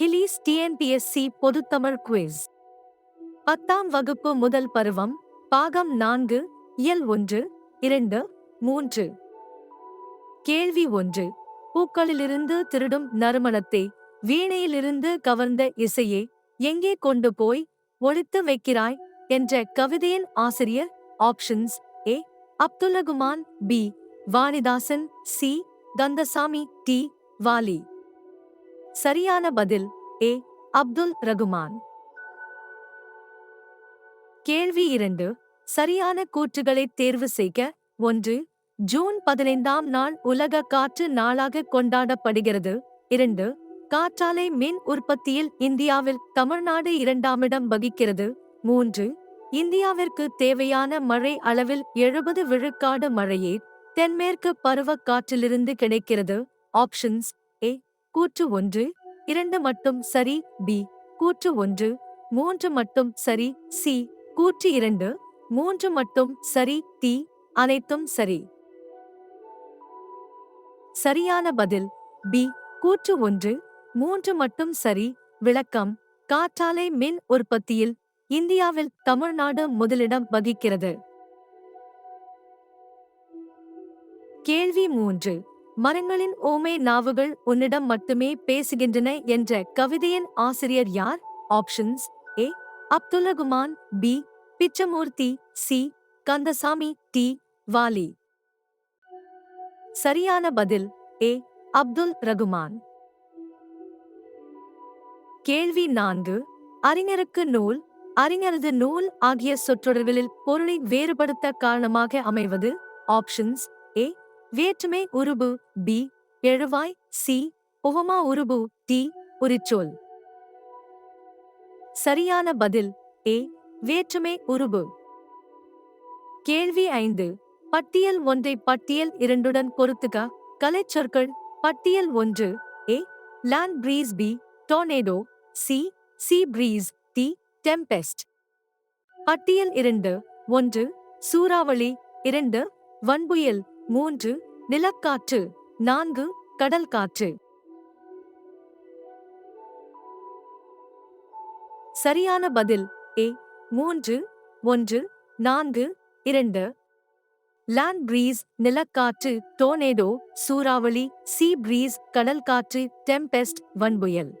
கிலீஸ் TNPSC பொதுத்தமிழ் quiz பத்தாம் வகுப்பு முதல் பருவம் பாகம் நான்கு இயல் ஒன்று இரண்டு மூன்று. கேள்வி ஒன்று. பூக்களிலிருந்து திருடும் நறுமணத்தை வீணையிலிருந்து கவர்ந்த இசையே எங்கே கொண்டு போய் ஒழித்து வைக்கிறாய்? என்ற கவிதையின் ஆசிரியர் options A. Abdul Rahman B. Vanidasan C. Kandasamy D. Vaali. சரியான பதில் ஏ அப்துல் ரகுமான். கேள்வி இரண்டு சரியான கூற்றுகளை தேர்வு செய்க. ஒன்று ஜூன் பதினைந்தாம் நாள் உலக காற்று நாளாக கொண்டாடப்படுகிறது. இரண்டு காற்றாலை மின் உற்பத்தியில் இந்தியாவில் தமிழ்நாடு இரண்டாமிடம் வகிக்கிறது. மூன்று இந்தியாவிற்கு தேவையான மழை அளவில் எழுபது விழுக்காடு மழையே தென்மேற்கு பருவக் காற்றிலிருந்து கிடைக்கிறது. ஆப்ஷன்ஸ் ஏ கூற்று ஒன்று இரண்டு மட்டும் சரி பி கூற்று ஒன்று மூன்று மட்டும் சரி சி கூற்று இரண்டு மூன்று மட்டும் சரி டி அனைத்தும் சரி. சரியான பதில் பி கூற்று ஒன்று மூன்று மட்டும் சரி விளக்கம் காற்றாலை மின் உற்பத்தியில் இந்தியாவில் தமிழ்நாடு முதலிடம் வகிக்கிறது. கேள்வி மூன்று மரங்களின் ஓமை நாவுகள் உன்னிடம் மட்டுமே பேசுகின்றன என்ற கவிதையின் ஆசிரியர் யார்? Options A அப்துல்லகுமான் B Pichamoorthy C Kandasamy D Vaali. சரியான பதில் ஏ அப்துல் ரகுமான். கேள்வி நான்கு. அறிஞருக்கு நூல் அறிஞரது நூல் ஆகிய சொற்றொடர்களில் பொருளை வேறுபடுத்த காரணமாக அமைவது? ஆப்ஷன்ஸ் ஏ வேற்றுமை உருபு பி எழுவாய் சி உவமா உருபு டி உரிச்சொல் சரியான பதில் ஏ வேற்றுமை உருபு. கேள்வி ஐந்து. பட்டியல் ஒன்றை பட்டியல் இரண்டுடன் பொருத்துக. கலைச்சொற்கள் பட்டியல் ஒன்று. A land breeze B tornado C sea breeze D tempest பட்டியல் இரண்டு. ஒன்று சூறாவளி இரண்டு வன்புயல் மூன்று நிலக்காற்று. நான்கு கடல் காற்று. சரியான பதில் ஏ. மூன்று ஒன்று நான்கு இரண்டு. லேண்ட் பிரீஸ் நிலக்காற்று டோனேடோ சூறாவளி சீ பிரீஸ் கடல் காற்று டெம்பெஸ்ட் வன்புயல்.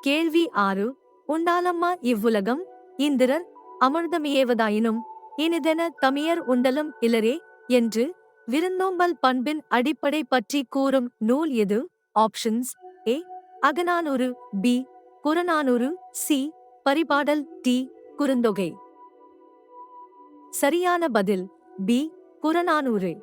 கேள்வி ஆறு உண்டாலம்மா இவ்வுலகம்? இந்திரர் அமிர்தமியேவதாயினும் இனிதென தமியர் உண்டலும் இலரே? என்று விருந்தோம்பல் பண்பின் அடிப்படை பற்றி கூறும் நூல் எது? Options A Akananuru B Purananuru C Paripadal D Kurunthogai. சரியான பதில் பி புறநானூறு.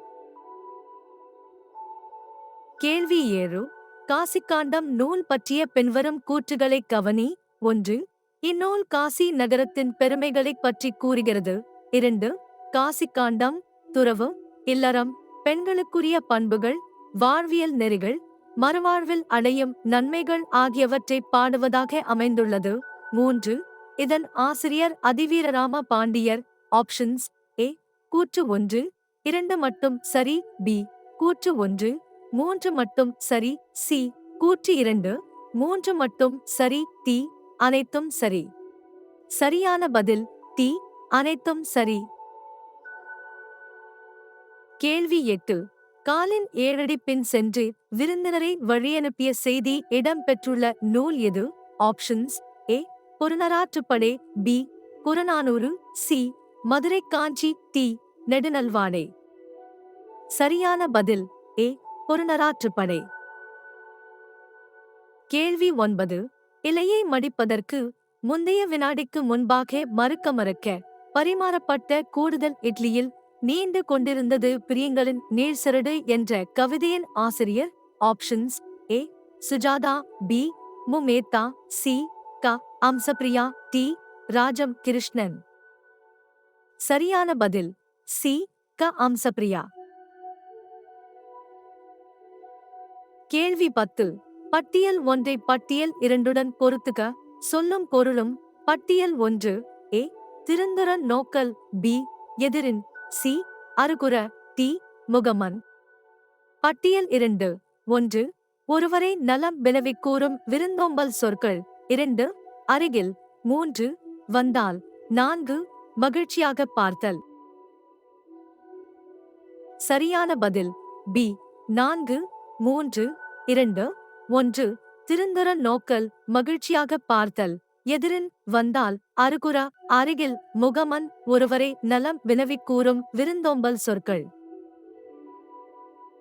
கேள்வி ஏழு. காசிக்காண்டம் நூல் பற்றிய பின்வரும் கூற்றுகளை கவனி. ஒன்று. இந்நூல் காசி நகரத்தின் பெருமைகளைப் பற்றி கூறுகிறது. இரண்டு. காசிக்காண்டம் துறவு. இல்லறம் பெண்களுக்குரிய பண்புகள் வாழ்வியல் நெறிகள் மறுவாழ்வில் அடையும் நன்மைகள் ஆகியவற்றை பாடுவதாக அமைந்துள்ளது. மூன்று இதன் ஆசிரியர் அதிவீரராம பாண்டியர் ஆப்ஷன்ஸ் ஏ கூற்று ஒன்று இரண்டு மட்டும் சரி பி கூற்று ஒன்று மூன்று மட்டும் சரி சி கூற்று இரண்டு மூன்று மட்டும் சரி டி அனைத்தும் சரி. சரியான பதில் டி அனைத்தும் சரி. கேள்வி எட்டு. காலின் ஏழடி பின் சென்று விருந்தினரை வழியனுப்பிய செய்தி இடம்பெற்றுள்ள நூல் எது? Options A புறநராற்றுப்படை B Purananuru C Madurai Kanchi D Nedunalvaadai. சரியான பதில் ஏ புறநராற்றுப்படை. கேள்வி ஒன்பது. இலையை மடிப்பதற்கு முந்தைய வினாடிக்கு முன்பாக மறுக்க மறுக்க பரிமாறப்பட்ட கூடுதல் இட்லியில் நீண்டு கொண்டிருந்தது பிரியங்களின் நீழ்சரடு என்ற கவிதையின் ஆசிரியர் options A. Sujatha B. முமேத்தா C. க. அம்சப்ரியா டி. ராஜம் கிருஷ்ணன் சரியான பதில் சி. க. அம்சப்ரியா கேள்வி பத்து. பட்டியல் ஒன்றை பட்டியல் இரண்டுடன் பொருத்துக சொல்லும் பொருளும் பட்டியல் ஒன்று ஏ. திருந்துற நோக்கல் பி. எதிரின் சி அருகுர டி முகமன். பட்டியல் இரண்டு ஒன்று ஒருவரை நலம் விளைவிக்கூறும் விருந்தோம்பல் சொற்கள் இரண்டு அருகில் மூன்று வந்தால் நான்கு மகிழ்ச்சியாக பார்த்தல். சரியான பதில் பி நான்கு மூன்று இரண்டு ஒன்று திருந்தர நோக்கல் மகிழ்ச்சியாக பார்த்தல். எதிரின் வந்தால் அருகுரா அருகில் முகமன் ஒருவரை நலம் வினவிக் கூறும் விருந்தோம்பல் சொற்கள்.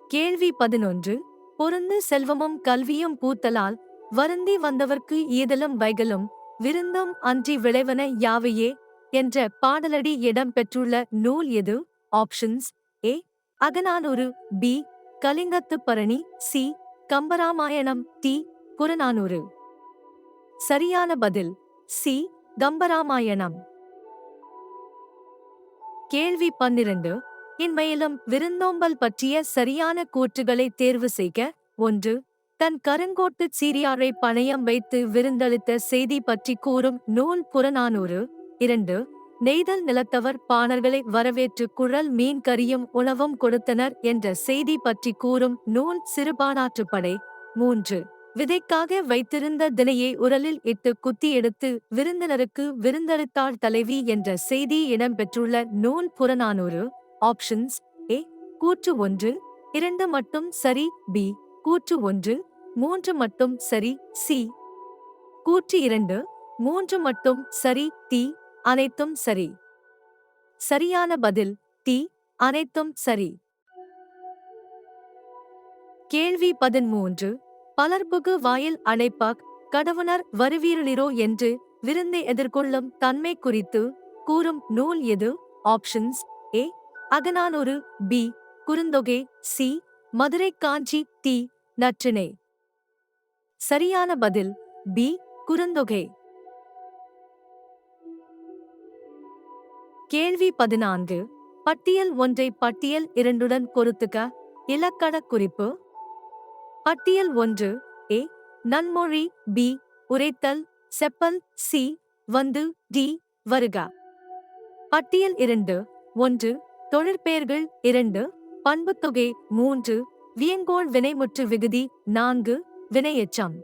கேள்வி பதினொன்று. பொருந்து செல்வமும் கல்வியும் பூத்தலால் வருந்தி வந்தவர்க்கு ஈதலும் வைகலும் விருந்தும் அன்றி விளைவன யாவையே என்ற பாடலடி இடம் பெற்றுள்ள நூல் எது? Options A. Akananuru B. Kalingathu Parani C. Kambaramayanam D. Purananuru. சரியான பதில். சி. கம்பராமாயணம். கேள்வி பன்னிரண்டு. இன்மையிலும் விருந்தோம்பல் பற்றிய சரியான கூற்றுகளை தேர்வு செய்க. ஒன்று. தன் கருங்கோட்டுச் சீரியாரை பணயம் வைத்து விருந்தளித்த செய்தி பற்றி கூறும் நூல் புறநானூறு. இரண்டு. நெய்தல் நிலத்தவர் பாணர்களை வரவேற்று குழல் மீன் கறியும் உணவும் கொடுத்தனர் என்ற செய்தி பற்றி கூறும் நூல் சிறுபானாற்றுப்படை மூன்று. விதைக்காக வைத்திருந்த தினையை உரலில் இட்டு குத்தி எடுத்து விருந்தினருக்கு விருந்தளித்தாள் தலைவி என்ற செய்தி இடம்பெற்றுள்ள நூல் புறநானூறு ஆப்ஷன்ஸ் ஏ கூற்று ஒன்று இரண்டு மட்டும் சரி பி கூற்று ஒன்று மூன்று மட்டும் சரி சி. கூற்று இரண்டு மூன்று மட்டும் சரி டி அனைத்தும் சரி. சரியான பதில் டி அனைத்தும் சரி. கேள்வி பதிமூன்று பலர்புகு வாயில் அணைப்பாக் கடவுளர் வருவீரலிரோ என்று விருந்தை எதிர்கொள்ளும் தன்மை குறித்து கூறும் நூல் எது? Options A Akananuru B Kurunthogai C Madurai Kanchi D Natrinai சரியான பதில் பி குறுந்தொகை. கேள்வி பதினான்கு. பட்டியல் ஒன்றை பட்டியல் இரண்டுடன் பொருத்துக இலக்கண குறிப்பு பட்டியல் ஒன்று ஏ நன்மொழி பி உரைத்தல் செப்பல் சி வந்து டி வருக. பட்டியல் இரண்டு ஒன்று தொழிற்பெயர்கள் இரண்டு பண்புத்தொகை மூன்று வியங்கோள் வினைமுற்று விகுதி நான்கு வினையெச்சம்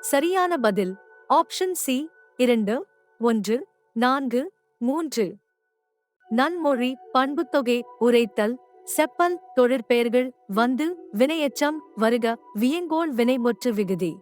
சரியான பதில் ஆப்ஷன் சி இரண்டு ஒன்று நான்கு மூன்று. நன்மொழி பண்புத்தொகை உரைத்தல் செப்பல் தொழிற்பெயர்கள் வந்து வினையச்சம் வருக வியங்கோள் வினைமுற்று விகுதி.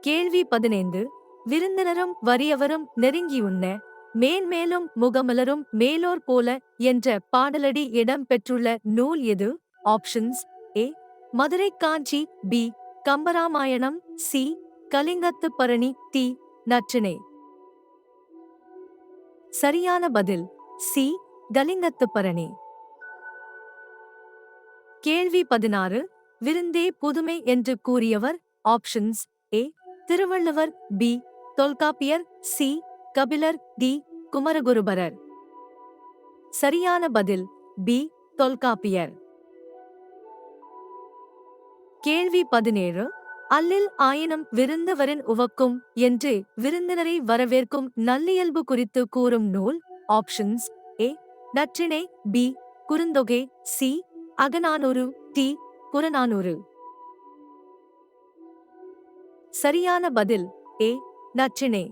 கேள்வி பதினைந்து. விருந்தினரும் வறியவரும் நெருங்கியுண்ண மேன்மேலும் முகமலரும் மேலோர் போல என்ற பாடலடி இடம் பெற்றுள்ள நூல் எது? Options A. Madurai Kanchi B. Kambaramayanam C. Kalingathu Parani D. நற்றினை. சரியான பதில் சி. கலிங்கத்து பரணி. கேள்வி பதினாறு விருந்தே புதுமை என்று கூறியவர் options A Thiruvalluvar B Tholkappiyar C Kapilar D Kumaraguruparar. சரியான பதில் பி தொல்காப்பியர். கேள்வி பதினேழு அல்லில் ஆயினும் விருந்தவரின் உவக்கும் என்று விருந்தினரை வரவேற்கும் நல்லியல்பு குறித்து கூறும் நூல் options A Natrinai B Kurunthogai C Akananuru D Purananuru. சரியான பதில் ஏ நற்றிணை.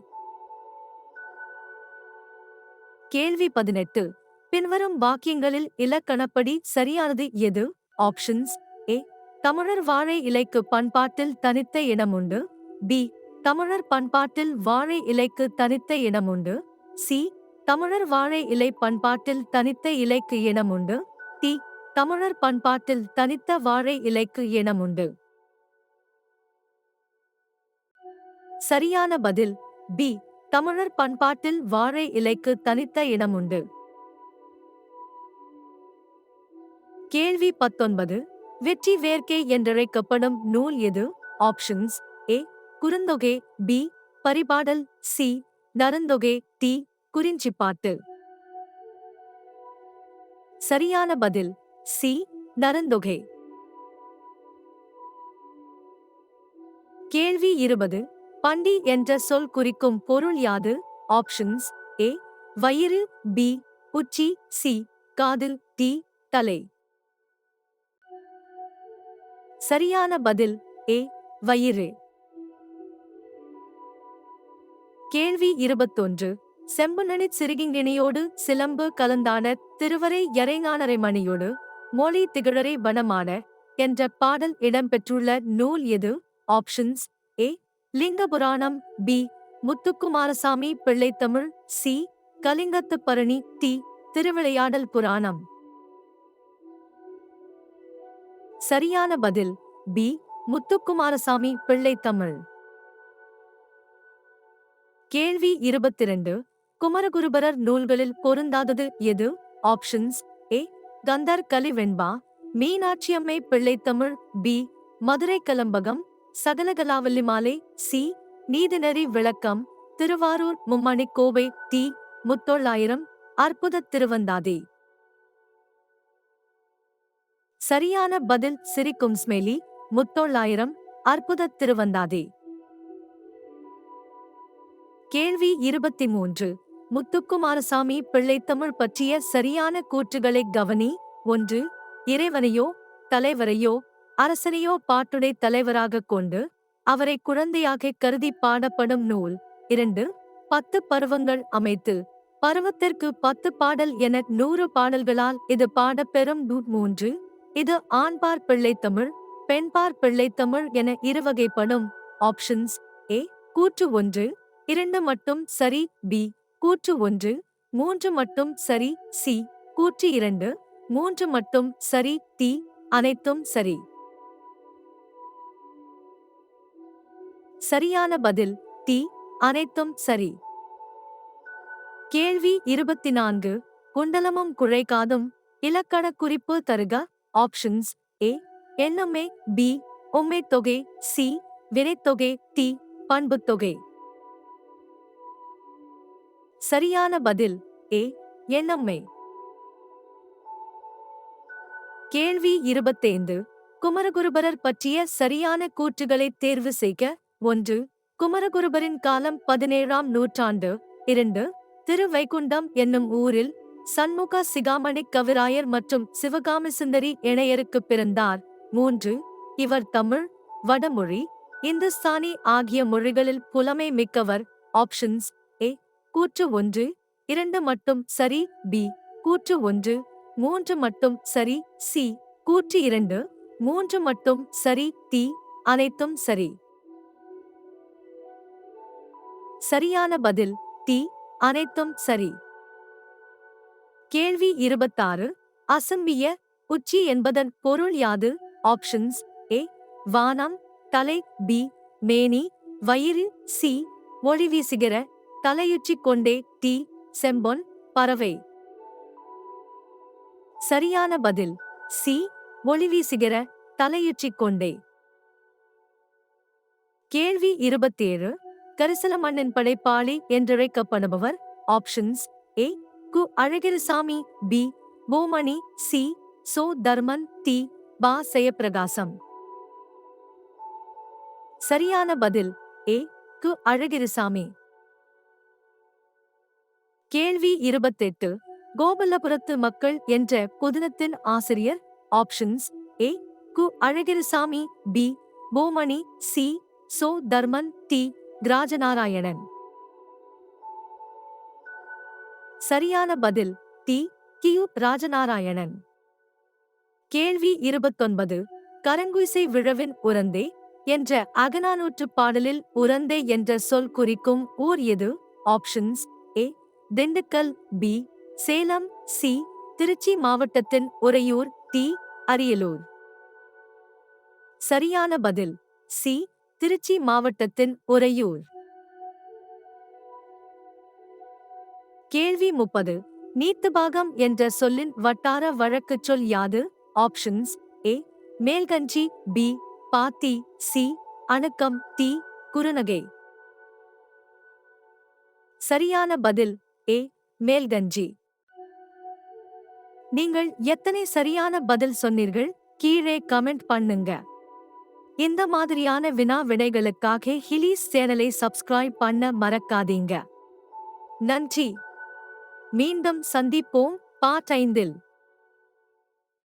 கேள்வி பதினெட்டு. பின்வரும் வாக்கியங்களில் இலக்கணப்படி சரியானது எது? ஆப்ஷன்ஸ் ஏ தமிழர் வாழை இலைக்கு பண்பாட்டில் தனித்த இடமுண்டு பி தமிழர் பண்பாட்டில் வாழை இலைக்கு தனித்த இடமுண்டு சி தமிழர் வாழை இலை பண்பாட்டில் தனித்த இலைக்கு இனமுண்டு தி. தமிழர் பண்பாட்டில் தனித்த வாழை இலைக்கு இனமுண்டு சரியான பதில். பி. தமிழர் பண்பாட்டில் வாழை இலைக்கு தனித்த இடமுண்டு கேள்வி பத்தொன்பது. வெற்றி வேர்க்கை என்றழைக்கப்படும் நூல் எது? Options. A. Kurunthogai. B. Paripadal. C. Narunthogai D. Kurinji Pattu சரியான பதில். சி. நரந்தொகை. கேள்வி இருபது. பண்டி என்ற சொல் குறிக்கும் பொருள் யாது? Options A. வயிறு பி. உச்சி சி. காதில் டி. தலை. சரியான பதில். ஏ. வயிறு. கேள்வி இருபத்தொன்று. செம்புநனிச் சிறுகிங்கிணியோடு சிலம்பு கலந்தான திருவரை யரைஞானரை மணியோடு மொழி திகழரை வனமான என்ற பாடல் இடம்பெற்றுள்ள நூல் எது? ஆப்ஷன்ஸ் ஏ லிங்க புராணம் B Muthukumaraswamy Pillaitamil. C Kalingathu Parani D திருவிளையாடல் புராணம். சரியான பதில் பி முத்துக்குமாரசாமி பிள்ளைத்தமிழ். கேள்வி இருபத்திரண்டு. குமரகுருபரர் நூல்களில் பொருந்தாதது எது? ஆப்ஷன்ஸ் ஏ கந்தர் கலி வெண்பா மீனாட்சியம்மை பிள்ளைத்தமிழ் பி மதுரை கலம்பகம். சகலகலாவல்லி மாலை. சி நீதிநெறி விளக்கம். திருவாரூர் மும்மணி கோவை. டி முத்தொள்ளாயிரம். அற்புத திருவந்தாதி. சரியான பதில் சிரிக்கும் ஸ்மெலி. முத்தொள்ளாயிரம். அற்புத திருவந்தாதி. கேள்வி இருபத்தி மூன்று. முத்துக்குமாரசாமி பிள்ளைத்தமிழ் பற்றிய சரியான கூற்றுகளை கவனி. ஒன்று இறைவனையோ தலைவரையோ அரசனையோ பாட்டுடை தலைவராகக் கொண்டு அவரை குழந்தையாக கருதி பாடப்படும் நூல். இரண்டு பத்து பருவங்கள் அமைத்து பருவத்திற்கு பத்து பாடல் என நூறு பாடல்களால் இது பாடப்பெறும் நூல் மூன்று. இது ஆண்பார் பிள்ளைத்தமிழ் பெண்பார் பிள்ளைத்தமிழ் என இருவகைப்படும். ஆப்ஷன்ஸ் ஏ கூற்று ஒன்று இரண்டு மட்டும் சரி பி கூற்று ஒன்று மூன்று மட்டும் சரி சி. கூற்று இரண்டு மூன்று மட்டும் சரி டி. அனைத்தும் சரி. சரியான பதில் டி. அனைத்தும் சரி. கேள்வி இருபத்தி நான்கு குண்டலமும் குழைக்காதும் இலக்கண குறிப்பு தருக ஆப்ஷன்ஸ் ஏ எண்ணமே பி உம்மை தொகை சி வினைத்தொகை டி பண்புத்தொகை சரியான பதில் ஏ எண்ணம்மை கேள்வி இருபத்தைந்து. குமரகுருபரர் பற்றிய சரியான கூற்றுகளை தேர்வு செய்க. ஒன்று குமரகுருபரின் காலம் பதினேழாம் நூற்றாண்டு. இரண்டு திருவைகுண்டம் என்னும் ஊரில் சண்முக சிகாமணி கவிராயர் மற்றும் சிவகாமி சுந்தரி இணையருக்கு பிறந்தார். மூன்று இவர் தமிழ் வடமொழி இந்துஸ்தானி ஆகிய மொழிகளில் புலமை மிக்கவர். ஆப்ஷன்ஸ் கூற்று ஒன்று இரண்டு மட்டும் சரி பி கூற்று ஒன்று மூன்று மட்டும் சரி சி கூற்று இரண்டு மூன்று மட்டும் சரி டி அனைத்தும் சரி. சரியான பதில் டி அனைத்தும் சரி. கேள்வி இருபத்தாறு அசம்பிய உச்சி என்பதன் பொருள் யாது? ஆப்ஷன்ஸ் ஏ வானம் தலை பி மேனி வயிறு சி ஒளி வீசுகிற தலையுச்சிக் கொண்டே டி செம்பொன் பறவை. சரியான பதில். சி ஒளி வீசுகிற தலையுச்சிக் கொண்டே கேள்வி இருபத்தேழு. கரிசல மன்னன் படைப்பாளி என்றழைக்கப்படுபவர் ஆப்ஷன்ஸ் ஏ கு அழகிரிசாமி பி பூமணி சி சோ தர்மன் டி பா செயப்பிரகாசம். சரியான பதில். ஏ கு அழகிரிசாமி. கேள்வி இருபத்தெட்டு. கோபல்லபுரத்து மக்கள் என்ற புதினத்தின் ஆசிரியர் ஆப்ஷன்ஸ் ஏ கு அழகிரிசாமி பி போமணி சி சோ தர்மன் டி கிராஜநாராயணன் சரியான பதில் டி கியு ராஜநாராயணன். கேள்வி இருபத்தொன்பது. கரங்குயிசை விழவின் உரந்தே என்ற அகநானூற்று பாடலில் உரந்தே என்ற சொல் குறிக்கும் ஊர் எது? Options Dindigul B. Salem C. Trichy மாவட்டத்தின் உறையூர் டி. அரியலூர். சரியான பதில் சி. திருச்சி மாவட்டத்தின் உறையூர். கேள்வி முப்பது நீத்துபாகம் என்ற சொல்லின் வட்டார வழக்குச் சொல் யாது? Options A. மேல்கஞ்சி பி. பாத்தி சி. அணுக்கம் தி குறுநகை. சரியான பதில் ஏ மேல்கஞ்சி. நீங்கள் எத்தனை சரியான பதில் சொன்னீர்கள்? கீழே கமெண்ட் பண்ணுங்க. இந்த மாதிரியான வினா விடைகளுக்காக ஹிலீஸ் சேனலை சப்ஸ்கிரைப் பண்ண மறக்காதீங்க. நன்றி. மீண்டும் சந்திப்போம். பாட்டைந்தில் ஐந்தில்.